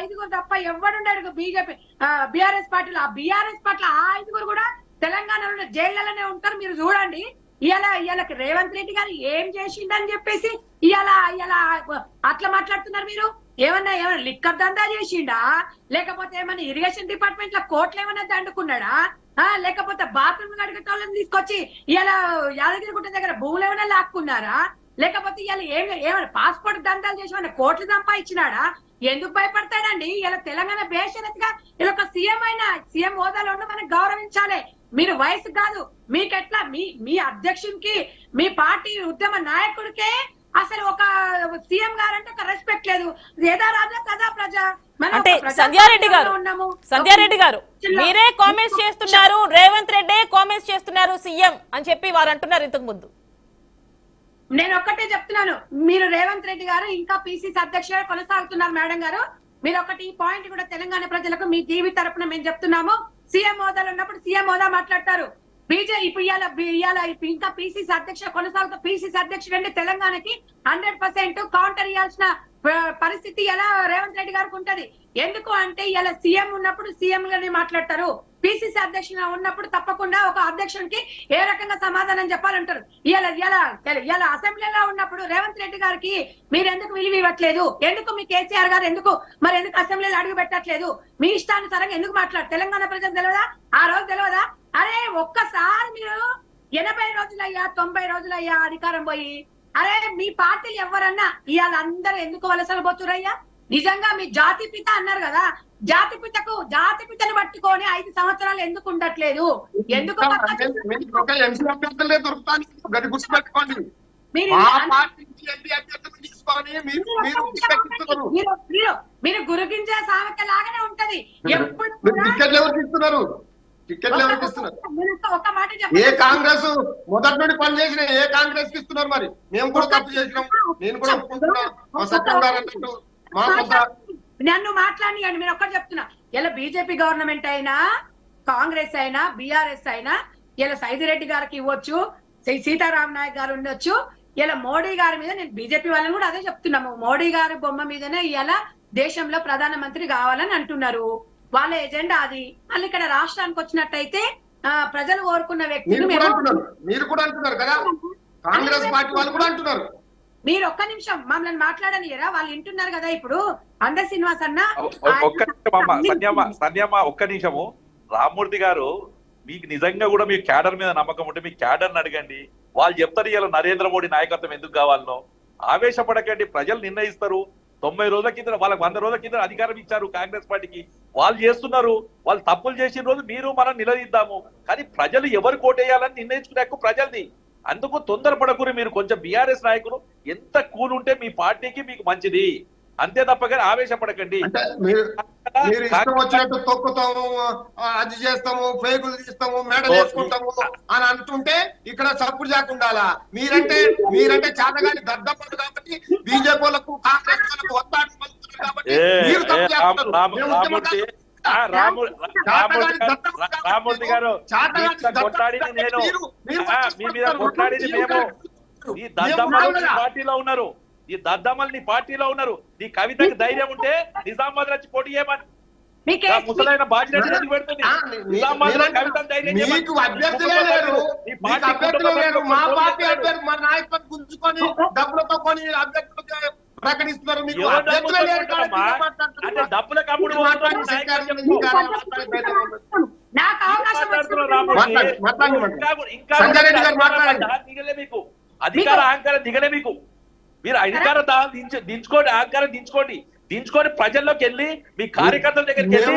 ఐదుగురు తప్ప ఎవడుండడు BJP. BRS పార్టీలో. ఆ బీఆర్ఎస్ పార్టీలో ఆ ఐదుగురు కూడా తెలంగాణలో జైళ్ళలోనే ఉంటారు. మీరు చూడండి. ఇవాళ ఇవాళ రేవంత్ రెడ్డి గారు ఏం చేసిండని చెప్పేసి ఇవాళ ఇవాళ అట్లా మాట్లాడుతున్నారు మీరు? ఏమన్నా ఏమన్నా లిక్కర్ దందా చేసిండా? లేకపోతే ఏమన్నా ఇరిగేషన్ డిపార్ట్మెంట్లో కోట్లు ఏమన్నా దండుకున్నాడా? ఆ లేకపోతే బాత్రూమ్ కడిగేటోళ్ళని తీసుకొచ్చి ఇవాళ యాదగిరిగుట్ట దగ్గర భూములు ఏమైనా లాక్కున్నారా? లేకపోతే ఇవాళ ఏం ఏమైనా పాస్పోర్ట్ దందాలు చేసి ఏమైనా కోట్లు సంపాదించినాడా? ఎందుకు భయపడతాడండి ఇలా తెలంగాణ బేషరత్గా ఇలా ఒక సీఎం అయినా సీఎం హోదాలో మనం గౌరవించాలి. మీరు వయసు కాదు. మీకెట్లా? మీ మీ అధ్యక్షునికి మీ పార్టీ ఉద్యమ నాయకుడికే అసలు ఒక సీఎం గారంటే ఒక రెస్పెక్ట్ లేదు. ఏదా రాజా కదా ప్రజ. అంటే సంధ్యారెడ్డి గారు. సంధ్యారెడ్డి గారు మీరే కామెంట్స్ చేస్తున్నారు. రేవంత్ రెడ్డే కామెంట్స్ చేస్తున్నారు సీఎం అని చెప్పి వారు అంటున్నారు ఇంతకు ముందు. నేను ఒక్కటే చెప్తున్నాను. మీరు రేవంత్ రెడ్డి గారు ఇంకా పిసిసి అధ్యక్షుడు కొనసాగుతున్నారు మేడం గారు. మీరు ఒకటి ఈ పాయింట్ కూడా తెలంగాణ ప్రజలకు మీ టీవీ తరపున మేము చెప్తున్నాము. సీఎం హోదాలో ఉన్నప్పుడు సీఎం హోదా మాట్లాడతారు. బీజే ఇప్పుడు ఇవాళ ఇవాళ ఇంకా పిసిసి అధ్యక్ష కొనసాగుతూ పిసిసి అధ్యక్షుడు అంటే తెలంగాణకి హండ్రెడ్ పర్సెంట్ కౌంటర్ ఇవ్వాల్సిన పరిస్థితి ఎలా రేవంత్ రెడ్డి గారికి ఉంటది? ఎందుకు అంటే ఇలా సీఎం ఉన్నప్పుడు సీఎం గానే మాట్లాడతారు. పిసిసి అధ్యక్షుడిగా ఉన్నప్పుడు తప్పకుండా ఒక అధ్యక్షునికి ఏ రకంగా సమాధానం చెప్పాలంటారు? ఇలా ఇలా ఇలా అసెంబ్లీలో ఉన్నప్పుడు రేవంత్ రెడ్డి గారికి మీరు ఎందుకు విలువ ఇవ్వట్లేదు? ఎందుకు మీ కేసీఆర్ గారు ఎందుకు మరి ఎందుకు అసెంబ్లీలో అడుగు పెట్టట్లేదు? మీ ఇష్టానుసారంగా ఎందుకు మాట్లాడు తెలంగాణ ప్రజలు తెలియదా ఆ రోజు తెలియదా అరే ఒక్కసారి మీరు ఎనభై రోజులయ్యా తొంభై రోజులయ్యా అధికారం పోయి అరే మీ పార్టీలు ఎవరన్నా ఇవాళ అందరూ ఎందుకు వలసలు పోతురయ్యా నిజంగా మీ జాతి పిత అన్నారు కదా జాతి పితకు జాతి పితను పట్టుకొని ఐదు సంవత్సరాలు ఎందుకు ఉండట్లేదు? ఎందుకు మీరు గురుగింజే సామెత లాగానే ఉంటది. ఎప్పుడు ఏ కాంగ్రెస్ మొదటి నుండి పని చేసిన ఏ కాంగ్రెస్కి ఇస్తున్నారు మరి? మేము కూడా తప్పు చేసినాం. నేను కూడా ఒప్పుకుంటున్నా. మా సత్యం గారు అన్నట్టు నన్ను మాట్లాడియండి మీరు ఒక్కటి చెప్తున్నా. ఇలా బీజేపీ గవర్నమెంట్ అయినా కాంగ్రెస్ అయినా బీఆర్ఎస్ అయినా ఇలా సైదిరెడ్డి గారికి ఇవ్వచ్చు సీతారాం నాయక్ గారు ఉండొచ్చు ఇలా మోడీ గారి మీద నేను బీజేపీ వాళ్ళని కూడా అదే చెప్తున్నాము మోడీ గారి బొమ్మ మీదనే ఇలా దేశంలో ప్రధానమంత్రి కావాలని అంటున్నారు. వాళ్ళ ఎజెండా అది. మళ్ళీ ఇక్కడ రాష్ట్రానికి వచ్చినట్టయితే ప్రజలు కోరుకున్న అంటున్నారు. మీరు కూడా అంటున్నారు కదా? కాంగ్రెస్ పార్టీ వాళ్ళు కూడా అంటున్నారు. మీరు ఒక్క నిమిషం మమ్మల్ని మాట్లాడనియరా వాళ్ళు వింటున్నారు కదా ఇప్పుడు. అంద శ్రీనివాస్ అన్న ఒక్క నిమిషం ఒక్క నిమిషము. రామ్మూర్తి గారు మీకు నిజంగా కూడా మీ క్యాడర్ మీద నమ్మకం ఉంటే మీ క్యాడర్ అడగండి. వాళ్ళు చెప్తారు ఇలా నరేంద్ర మోడీ నాయకత్వం ఎందుకు కావాలనో. ఆవేశపడకండి ప్రజలు నిర్ణయిస్తారు. తొంభై రోజుల కింద వాళ్ళకి వంద రోజుల కింద అధికారం ఇచ్చారు కాంగ్రెస్ పార్టీకి. వాళ్ళు చేస్తున్నారు వాళ్ళు తప్పులు చేసిన రోజు మీరు మనం నిలదీద్దాము. కానీ ప్రజలు ఎవరు కోటేయాలని నిర్ణయించుకునే హక్కు ప్రజలది. అందుకు తొందరపడకూరి మీరు కొంచెం బీఆర్ఎస్ నాయకులు. ఎంత కూల్ ఉంటే మీ పార్టీకి మీకు మంచిది. అంతే తప్ప కానీ ఆవేశపడకండి. తొక్కుతాము అది చేస్తాము ఫేగులు తీస్తాము మెడలు వేసుకుంటాము అని అంటుంటే ఇక్కడ చప్పుడు చేయకుండాలా మీరంటే మీరంటే చేతగాని దద్దపడు కాబట్టి బీజేపీ వాళ్ళకు కాంగ్రెస్ వాళ్ళకు కాబట్టి రామూర్తి గారు కొట్లాడింది నేను. మీ మీద కొట్లాడింది మేము. ఈ మేము దద్దమ్మలు నీ. పార్టీలో ఉన్నారు. ఈ దద్దమ్మలు నీ పార్టీలో ఉన్నారు. నీ కవితకి ధైర్యం ఉంటే నిజామాబాద్ వచ్చి పోటీ చేయమని. ముసలైన బాధ్యత పెడుతుంది? నిజామాబాద్లో కవితను ధైర్యం మా పార్టీ అభ్యర్థి మా నాయకులను గుంజుకొని డబ్బులతో కొని అభ్యర్థులు ప్రకటిస్తున్నారు మీకు? అంటే డబ్బులకు ఉండదు. నాకు అవకాశం దిగలే మీకు. అధికార అహంకారం దిగలే మీకు. మీరు అధికార దించుకోండి అహంకారం దించుకోండి. దించుకొని ప్రజల్లోకి వెళ్ళి మీ కార్యకర్తల దగ్గరికి వెళ్ళి.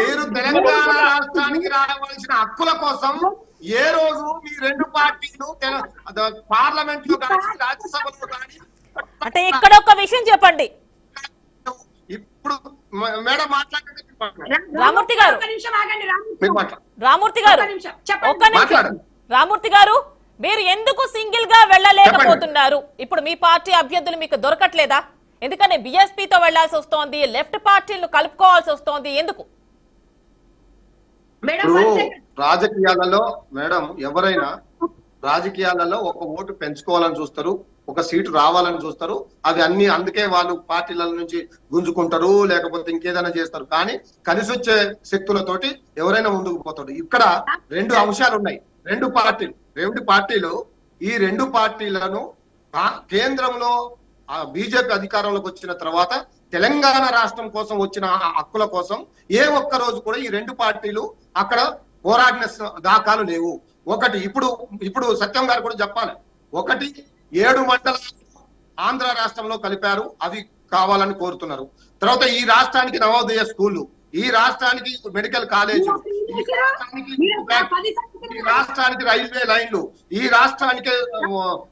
మీరు తెలంగాణ రాష్ట్రానికి రావాల్సిన హక్కుల కోసం ఏ రోజు మీ రెండు పార్టీలు పార్లమెంట్లో కానీ రాజ్యసభలో కానీ అంటే ఇక్కడ ఒక విషయం చెప్పండి. ఇప్పుడు మేడం మాట్లాడండి మీరు మాట్లాడండి. రామూర్తి గారు. ఒక్క నిమిషం ఆగండి రామూర్తి మీరు మాట్లాడండి. రామూర్తి గారు. ఒక్క నిమిషం. రామూర్తి గారు మీరు ఎందుకు సింగిల్గా వెళ్ళలేకపోతున్నారు? ఇప్పుడు మీ పార్టీ అభ్యర్థులు మీకు దొరకట్లేదా? ఎందుకని బీఎస్పీతో వెళ్ళాల్సి వస్తోంది లెఫ్ట్ పార్టీలను కలుపుకోవాల్సి వస్తోంది ఎందుకు? ఇప్పుడు. రాజకీయాలలో మేడం ఎవరైనా రాజకీయాలలో ఒక ఓటు పెంచుకోవాలని చూస్తారు ఒక సీటు రావాలని చూస్తారు అది అన్ని అందుకే వాళ్ళు పార్టీల నుంచి గుంజుకుంటారు లేకపోతే ఇంకేదైనా చేస్తారు. కానీ కలిసి వచ్చే శక్తులతోటి ఎవరైనా ముందుకు పోతాడు. ఇక్కడ రెండు అంశాలు ఉన్నాయి. రెండు పార్టీలు. రెండు పార్టీలు ఈ రెండు పార్టీలను కేంద్రంలో ఆ బీజేపీ అధికారంలోకి వచ్చిన తర్వాత తెలంగాణ రాష్ట్రం కోసం వచ్చిన ఆ హక్కుల కోసం ఏ ఒక్క రోజు కూడా ఈ రెండు పార్టీలు అక్కడ పోరాడిన దాఖలు లేవు. ఒకటి ఇప్పుడు ఇప్పుడు సత్యం గారు కూడా చెప్పాలి. ఒకటి ఏడు మండలాలు ఆంధ్ర రాష్ట్రంలో కలిపారు. అవి కావాలని కోరుతున్నారు. తర్వాత ఈ రాష్ట్రానికి నవోదయ స్కూళ్ళు ఈ రాష్ట్రానికి మెడికల్ కాలేజీలు ఈ రాష్ట్రానికి ఈ రైల్వే లైన్లు ఈ రాష్ట్రానికి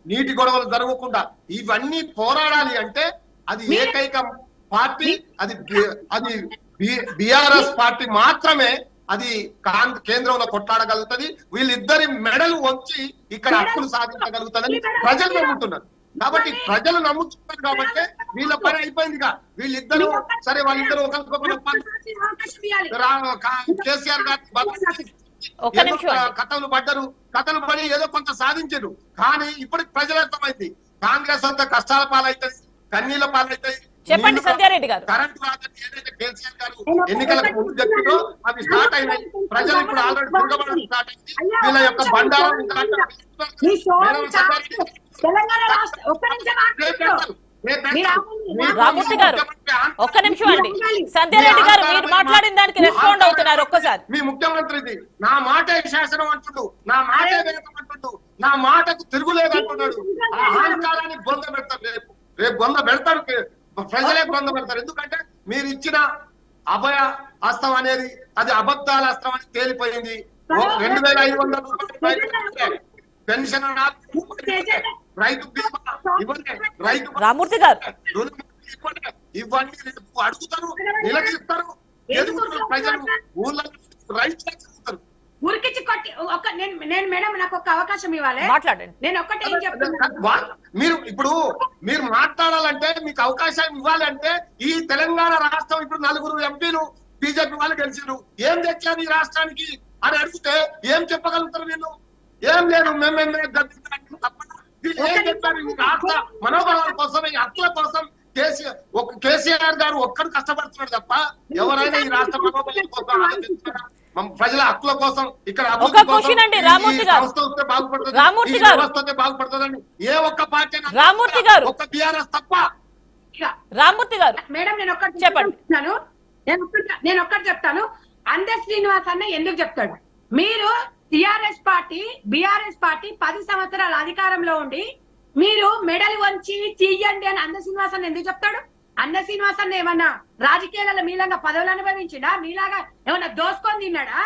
నీటి గొడవలు జరగకుండా ఇవన్నీ పోరాడాలి అంటే అది ఏకైక పార్టీ అది అది బిఆర్ఎస్ పార్టీ మాత్రమే అది కేంద్రంలో కొట్లాడగలుగుతుంది. వీళ్ళిద్దరి మెడలు వంచి ఇక్కడ హక్కులు సాధించగలుగుతుందని ప్రజలు నమ్ముతున్నారు. కాబట్టి ప్రజలు నమ్ముతున్నారు కాబట్టి వీళ్ళ పని అయిపోయిందిగా. వీళ్ళిద్దరూ సరే వాళ్ళిద్దరూ ఒకరికొకరు కేసీఆర్ గారు. కథలు పడ్డారు. కథలు పడి ఏదో కొంత సాధించారు. కానీ ఇప్పటికి ప్రజలు అర్థమైంది. కాంగ్రెస్ అంతా కష్టాల పాలవుతుంది కన్నీళ్ళ పాలవుతాయి చెప్పండి నీళ్ళు సంధ్యారెడ్డి గారు. కరెంట్ ఏదైతే కేసీఆర్ గారు ఎన్నికలకు ముందు చెప్పారో అవి స్టార్ట్ అయినాయి ప్రజలు ఇప్పుడు ఆల్రెడీ తిరగబడడం స్టార్ట్ అయింది. వీళ్ళ యొక్క బండారం ఇంకా మీ సోదరు మేడం చాలా సంధ్యారెడ్డి తెలంగాణ రాష్ట్ర ఒక్క నిమిషం రామూర్తి గారు ముఖ్యమంత్రి ఒక్క అండి సంధ్యారెడ్డి గారు మీరు మాట్లాడిన దానికి రెస్పాండ్ అవుతున్నారు ఒక్కసారి. మీ ముఖ్యమంత్రిది నా మాటే శాసనం అంటుండు. నా మాటే వేదం అంటుండు. నా మాటకు తిరుగులేదు అంటున్నాడు ఆ అహంకారాన్ని బొంద పెడతారు రేపు. రేపు బొంద పెడతారు ప్రజలే బొంద పెడతారు ఎందుకంటే మీరు ఇచ్చిన అభయ హస్తం అనేది అది అబద్ధాల హస్తం అని తేలిపోయింది. రెండు వేల ఐదు వందల రూపాయలు పెన్షన్ రైతు బీమా ఇవ్వండి. రైతు రామూర్తి గారు. ఇవన్నీ రేపు అడుగుతారు నిలదీస్తారు. ఎదుగుతారు ప్రజలు. ఊళ్ళో రైతులు ఉరికిచ్చి కొట్టి ఒక నేను నేను మేడం నాకు ఒక అవకాశం ఇవ్వాలి. మాట్లాడండి. నేను ఒక్కటే ఏం చెప్తున్నాను వా- మీరు ఇప్పుడు మీరు మాట్లాడాలంటే మీకు అవకాశం ఇవ్వాలంటే ఈ తెలంగాణ రాష్ట్రం ఇప్పుడు నలుగురు ఎంపీలు బీజేపీ వాళ్ళు గెలిచారు ఏం తెచ్చారు ఈ రాష్ట్రానికి అని అడిగితే ఏం చెప్పగలుగుతారు వీళ్ళు? ఏం లేదు మేమేమే రాష్ట్ర మనోబలాల కోసం ఈ హక్కుల కోసం కేసీఆర్ ఒక కేసీఆర్ గారు ఒక్కడు కష్టపడుతున్నాడు తప్ప ఎవరైనా ఈ రాష్ట్ర మనోబలం కోసం ఆలోచిస్తున్నారా? ప్రజల హక్కుల కోసం ఇక్కడ ఒక రామూర్తి గారు. సంస్థ వస్తే బాగుపడుతుంది రామూర్తి ఈ గారు. వ్యవస్థ వస్తే బాగుపడుతుందని ఏ ఒక్క పార్టీ రామూర్తి గారు. ఒక్క టిఆర్ఎస్ తప్ప రామూర్తి గారు మేడం నేను ఒక్కటి చెప్పండి. చెప్తాను నేను ఒక్కటి నేను ఒక్కటి చెప్తాను అందే శ్రీనివాస్ అన్న ఎందుకు చెప్తాడు మీరు టిఆర్ఎస్ పార్టీ బిఆర్ఎస్ పార్టీ పది సంవత్సరాల అధికారంలో ఉండి మీరు మెడల్ వంచి తీయండి అని అంద శ్రీనివాస్ అన్న ఎందుకు చెప్తాడు అన్న శ్రీనివాస్ అన్న ఏమన్నా రాజకీయాలలో మీలాగా పదవులు అనుభవించిండా? మీలాగా ఏమన్నా దోసుకొని తిన్నాడా?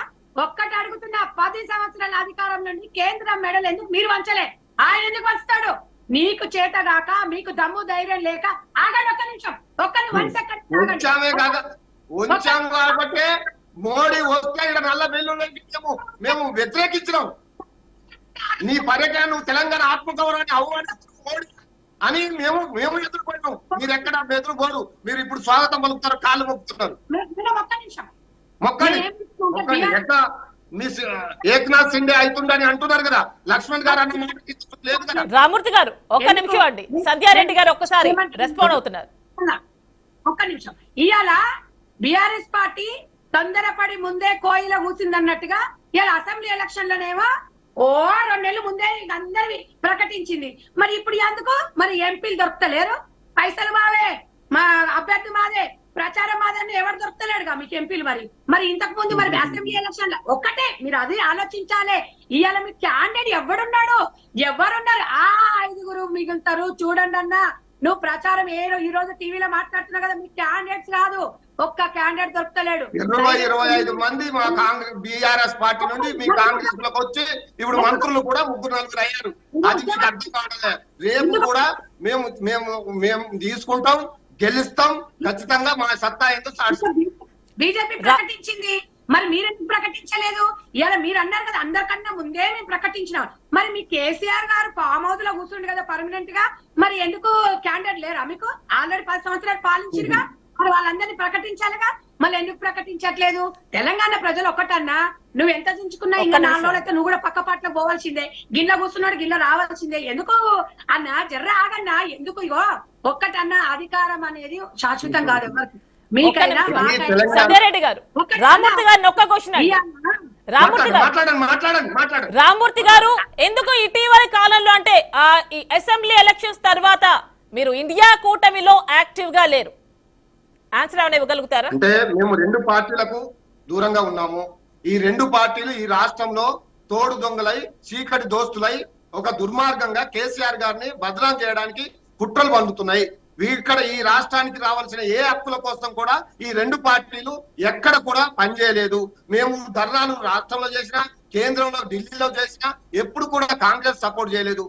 ఒక్కటి అడుగుతున్నా పది సంవత్సరాల అధికారం నుండి కేంద్రం మెడల్ ఎందుకు మీరు వంచలే? ఆయన ఎందుకు వంచుతాడు? నీకు చేతగాక మీకు దమ్ము ధైర్యం లేక ఆగండి ఒక్క నిమిషం. ఒక్క వన్ సెకండ్ కాక కాబట్టి మోడీ వస్తే ఇక్కడ నల్ల బెల్లులకి మేము మేము వ్యతిరేకించినాం. నీ పర్యటన నువ్వు తెలంగాణ ఆత్మగౌరవాన్ని అవమానిస్తున్నావు మోడీ. అని మేము మేము ఎదుర్కొన్నాం. మీరు ఎక్కడ ఎదుర్కోరు మీరు ఇప్పుడు స్వాగతం పలుకుతారు కాళ్ళు మొక్కుతున్నారు మేడం ఒక్క నిమిషం. మొక్కండి మొక్కండి? ఎట్లా మీ ఏక్నాథ్ సిండే అవుతుండని అంటున్నారు కదా. లక్ష్మణ్ గారు అన్న మాట లేదు కదా. రామూర్తి గారు ఒక్క నిమిషం అండి. సంధ్యారెడ్డి గారు ఒక్కసారి రెస్పాండ్ అవుతున్నారు. ఒక్క నిమిషం. ఇవాళ బిఆర్ఎస్ పార్టీ తొందరపడి ముందే కోయిల కూసిందన్నట్టుగా ఇవాళ అసెంబ్లీ ఎలక్షన్ లోనేమో ఓ రెండు ముందే అందరివి ప్రకటించింది. మరి ఇప్పుడు ఎందుకు? మరి ఎంపీలు దొరకలేరు పైసలు మావే మా అభ్యర్థి మాదే ప్రచారం మాదని ఎవరు దొరకలేడుగా మీకు ఎంపీలు మరి? మరి ఇంతకు ముందు మరి అసెంబ్లీ ఎలక్షన్లో ఒక్కటే మీరు అది ఆలోచించాలి. ఇవాళ మీ క్యాండిడేట్ ఎవడున్నాడు? ఎవరున్నారు? ఆ ఐదుగురు మిగులుతారు. చూడండి అన్నా నువ్వు ప్రచారం ఏ ఈ రోజు టీవీలో మాట్లాడుతున్నావు కదా మీ క్యాండిడేట్స్ కాదు. ఒక్క క్యాండిడేట్ దొరుకుతలేడు ఇరవై ఇరవై ఐదు మంది మా కాంగ్రెస్ బీఆర్ఎస్ పార్టీ నుండి మీ కాంగ్రెస్లోకి వచ్చి ఇప్పుడు మంత్రులు కూడా ముగ్గురు నలుగురు అయ్యారు. అది మీకు అర్థం కావట్లే. రేపు కూడా మేము మేము మేము తీసుకుంటాం గెలుస్తాం. ఖచ్చితంగా మా సత్తా ఏంటో బీజేపీ ప్రకటించింది. మరి మీరెందుకు ప్రకటించలేదు? ఇవాళ మీరు అన్నారు కదా అందరికన్నా ముందే మేము ప్రకటించినాం. మరి మీ కేసీఆర్ గారు ఫామ్ హౌస్లో కూర్చుండు కదా పర్మనెంట్గా మరి ఎందుకు క్యాండిడేట్ లేరా మీకు? ఆల్రెడీ పది సంవత్సరాలు పాలించిరుగా? మరి వాళ్ళందరినీ ప్రకటించాలిగా? మళ్ళీ ఎందుకు ప్రకటించట్లేదు? తెలంగాణ ప్రజలు ఒక్కటన్నా? నువ్వు ఎంత దించుకున్నా ఇంకా. నాలుగు రోజులైతే నువ్వు కూడా పక్క పాటలో పోవాల్సిందే. గిన్నె కూర్చున్నాడు గిన్నె రావాల్సిందే. ఎందుకు? అన్న జర్ర ఆగన్నా. ఎందుకు ఇగో? ఒక్కటన్నా అధికారం అనేది శాశ్వతం కాదు ఎవరికి. మీకైనా గారు. రామూర్తి గారిని ఒక్క క్వశ్చన్ రామూర్తి గారు. మాట్లాడండి మాట్లాడండి మాట్లాడండి. రామూర్తి గారు ఎందుకు ఇటీవలి కాలంలో అంటే ఆ ఈ అసెంబ్లీ ఎలక్షన్స్ తర్వాత మీరు ఇండియా కూటమిలో యాక్టివ్గా లేరు. ఆన్సర్ ఏమైనా ఇవ్వగలుగుతారా? అంటే మేము రెండు పార్టీలకు దూరంగా ఉన్నాము. ఈ రెండు పార్టీలు ఈ రాష్ట్రంలో తోడు దొంగలై చీకటి దోస్తులై ఒక దుర్మార్గంగా కేసీఆర్ గారిని బదనాం చేయడానికి కుట్రలు పండుతున్నాయి ఇక్కడ ఈ రాష్ట్రానికి రావాల్సిన ఏ హక్కుల కోసం కూడా ఈ రెండు పార్టీలు ఎక్కడ కూడా పనిచేయలేదు. మేము ధర్నాను రాష్ట్రంలో చేసినా కేంద్రంలో ఢిల్లీలో చేసినా ఎప్పుడు కూడా కాంగ్రెస్ సపోర్ట్ చేయలేదు.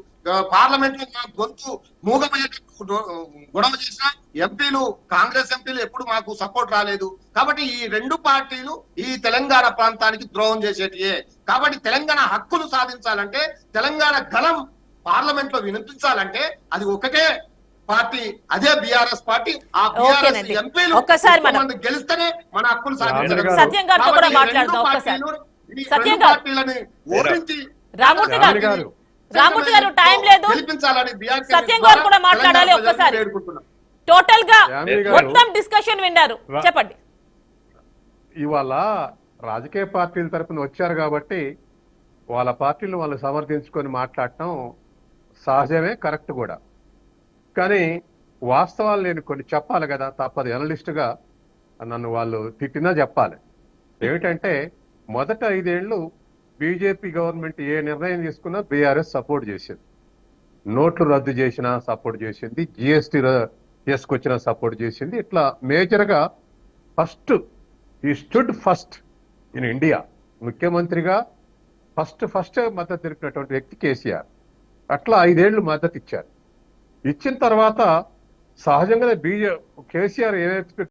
పార్లమెంట్లో మా గొంతు మూగమయ్యేటట్టు గొడవ చేసిన ఎంపీలు కాంగ్రెస్ ఎంపీలు ఎప్పుడు మాకు సపోర్ట్ రాలేదు. కాబట్టి ఈ రెండు పార్టీలు ఈ తెలంగాణ ప్రాంతానికి ద్రోహం చేసేటియే. కాబట్టి తెలంగాణ హక్కులు సాధించాలంటే తెలంగాణ గలం పార్లమెంట్లో వినిపించాలంటే అది ఒకటే పార్టీ అదే బీఆర్ఎస్ పార్టీ ఆ బీఆర్ఎస్. ఎంపీలు ఒక్కసారి మనం- గెలిస్తేనే మన హక్కులు. సత్యం గారితో కూడా మాట్లాడదాం ఒక్కసారి. సత్యం గారు. ఓడించి రామూర్తి గారు గారు. రామూర్తి గారు టైం లేదు సత్యం గారు కూడా మాట్లాడాలి ఒక్కసారి. టోటల్గా. మొత్తం డిస్కషన్ విన్నారు చెప్పండి ఇవాళ రాజకీయ పార్టీల తరపున వచ్చారు కాబట్టి వాళ్ళ పార్టీలు వాళ్ళు సమర్థించుకొని మాట్లాడటం సహజమే కరెక్ట్ కూడా కానీ వాస్తవాలు నేను కొన్ని చెప్పాలి కదా తప్పదు. ఎనలిస్ట్గా నన్ను వాళ్ళు తిట్టినా చెప్పాలి. ఏమిటంటే మొదట ఐదేళ్ళు బీజేపీ గవర్నమెంట్ ఏ నిర్ణయం తీసుకున్నా బీఆర్ఎస్ సపోర్ట్ చేసింది. నోట్లు రద్దు చేసినా సపోర్ట్ చేసింది. జిఎస్టీ తీసుకొచ్చినా సపోర్ట్ చేసింది. ఇట్లా మేజర్గా ఫస్ట్ ఈ స్టుడ్ ఫస్ట్ ఇన్ ఇండియా. ముఖ్యమంత్రిగా ఫస్ట్ ఫస్ట్ మద్దతు తెలిపినటువంటి వ్యక్తి కేసీఆర్. అట్లా ఐదేళ్ళు మద్దతు ఇచ్చారు. ఇచ్చిన తర్వాత సహజంగానే బీజే కేసీఆర్ ఏదైతే